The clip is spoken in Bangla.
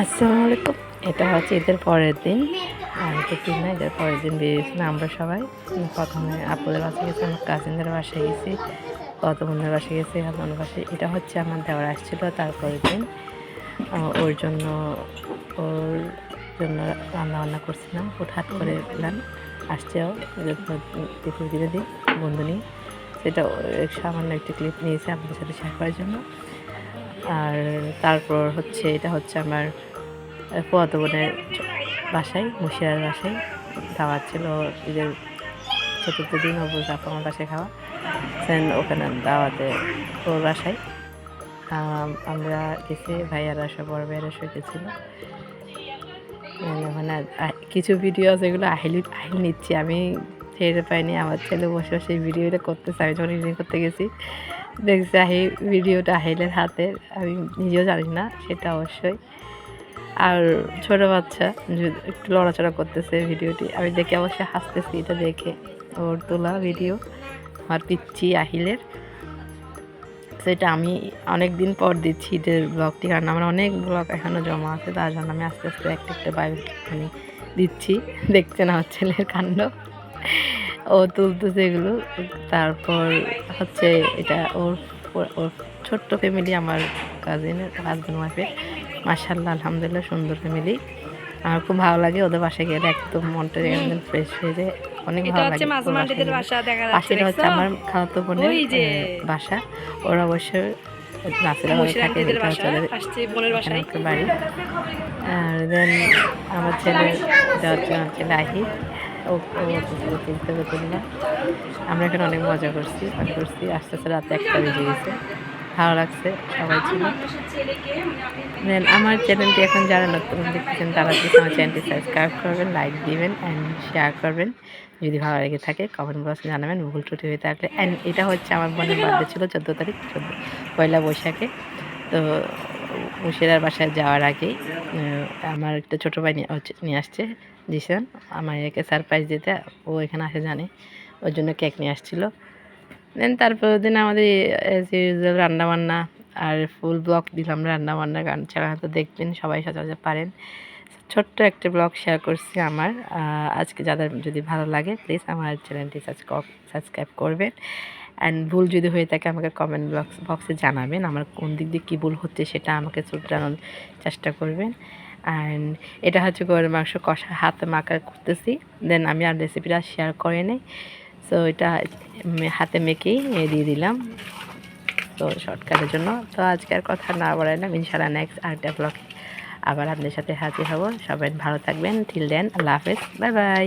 আসসালামু আলাইকুম। এটা হচ্ছে ঈদের পরের দিন। আর দিন না, ঈদের পরের দিন বেরিয়েছিলাম আমরা সবাই। প্রথমে আপুদের বাসায় গেছি, আমার কাজিনদের বাসায় গেছি, কত বন্ধুদের বাসায় গেছি, আমার বাসায়। এটা হচ্ছে আমার দেওয়ার আসছিল তারপরের দিন। ওর জন্য ওর জন্য রান্না বান্না করছিলাম হুটহাট করে প্ল্যান আসছেও দ্বিতীয় দিনের দিন বন্ধু নিয়ে। সেটা সামান্য একটি ক্লিপ নিয়েছে আপনাদের সাথে শেয়ার করার জন্য। আর তারপর হচ্ছে এটা হচ্ছে আমার পোয়াত বোনের বাসায়, মুশিয়ার বাসায় দাওয়াত ছিল। ঈদের চতুর্থ দিন অবুজ আপা আমার বাসায় খাওয়া। সেন ওখানে দাওয়াতে ওর বাসায়। আমরা গেছি, ভাইয়ারা সব, বড় ভাইয়ারা সব গেছিল। আ- কিছু ভিডিও আছে এগুলো আহিল আহিল নিচ্ছি। আমি ছেড়ে পাইনি, আমার ছেলে বসে বসে ভিডিওটা করতেছে। আমি যখন করতে গেছি দেখছি আহি ভিডিওটা আহিলের হাতে। আমি নিজেও জানি না, সেটা অবশ্যই। আর ছোট বাচ্চা একটু লড়াচড়া করতেছে ভিডিওটি, আমি দেখে অবশ্যই হাসতেছি এটা দেখে। ওর তোলা ভিডিও, আমার পিচ্ছি আহিলের। সেটা আমি অনেক দিন পর দিচ্ছি ঈদের ব্লগটি কারণ আমার অনেক ব্লগ এখনও জমা আছে, তার জন্য আমি আস্তে আস্তে একটা একটা বাইরে দিচ্ছি। দেখছেন আমার ছেলের কাণ্ড। ও তুলতেছে এগুলো। তারপর হচ্ছে এটা ওর ওর ছোট্ট ফ্যামিলি আমার কাজিনের হাজব্যান্ড ওয়াইফের মার্শাল্লাহ আলহামদুলিল্লাহ সুন্দর ফ্যামিলি আমার খুব ভালো লাগে ওদের বাসায় গেলে একদম মনটা একদম ফ্রেশ হয়ে যায়। অনেক ভালো হচ্ছে লাগে পাশেটা হচ্ছে আমার খালাতো বোনের বাসা। ওরা নাসিরা থাকে এটা হচ্ছে একটা বাড়ি। আর দেন আমার ছেলে এটা হচ্ছে আমার ছেলে আহি তুলতে তুলতে তুললাম আমরা এখানে অনেক মজা করছি, পান করছি। আস্তে আস্তে রাতে একটা বেজে গেছে। ভালো লাগছে, সবাই ছিল। আমার চ্যানেলটি এখন যারা নতুন দেখতেছেন, তারা প্লিজ আমার চ্যানেলটি সাবস্ক্রাইব করবেন লাইক দিবেন অ্যান্ড শেয়ার করবেন। যদি ভালো লেগে থাকে কমেন্ট বক্সে জানাবেন। ভুল ত্রুটি হয়ে থাকলে অ্যান্ড এটা হচ্ছে আমার বোনের বার্থডে ছিল, চোদ্দ তারিখ, চোদ্দ, পয়লা বৈশাখে। তো মুর্শিদার বাসায় যাওয়ার আহ, আমার একটা ছোটো ভাই নিয়ে আসছে জিসান। আমার একে সারপ্রাইজ দিতে ও এখানে আসে জানে ওর জন্য কেক নিয়ে আসছিল। দেন তারপর দিন আমাদের অ্যাজ ইউজুয়াল রান্নাবান্না আর ফুল ব্লগ দিলাম রান্নাবান্না গান ছাড়া তো দেখবেন সবাই সচরাচর পারেন। ছোট্ট একটা ব্লগ শেয়ার করছি আমার। আজকে যাদের যদি ভালো লাগে প্লিজ আমার চ্যানেলটি সাবস্ক্রাইব করবেন। অ্যান্ড ভুল যদি হয়ে থাকে আমাকে কমেন্ট বক্স বক্সে জানাবেন, আমার কোন দিক দিয়ে কী ভুল হচ্ছে সেটা আমাকে জানানোর চেষ্টা করবেন। অ্যান্ড এটা হচ্ছে গরুর মাংস কষা, হাতে মাখা করতেছি। দেন আমি আর রেসিপিটা শেয়ার করে নিই। সো এটা হাতে মেখেই দিয়ে দিলাম। তো শর্টকাটের জন্য। তো আজকের কথা না বাড়াইলাম ইনশাল্লাহ নেক্সট আরেকটা ব্লগে আবার আপনাদের সাথে হাজির হব। সবাই ভালো থাকবেন। টিল দেন আল্লাহ হাফেজ। Bye bye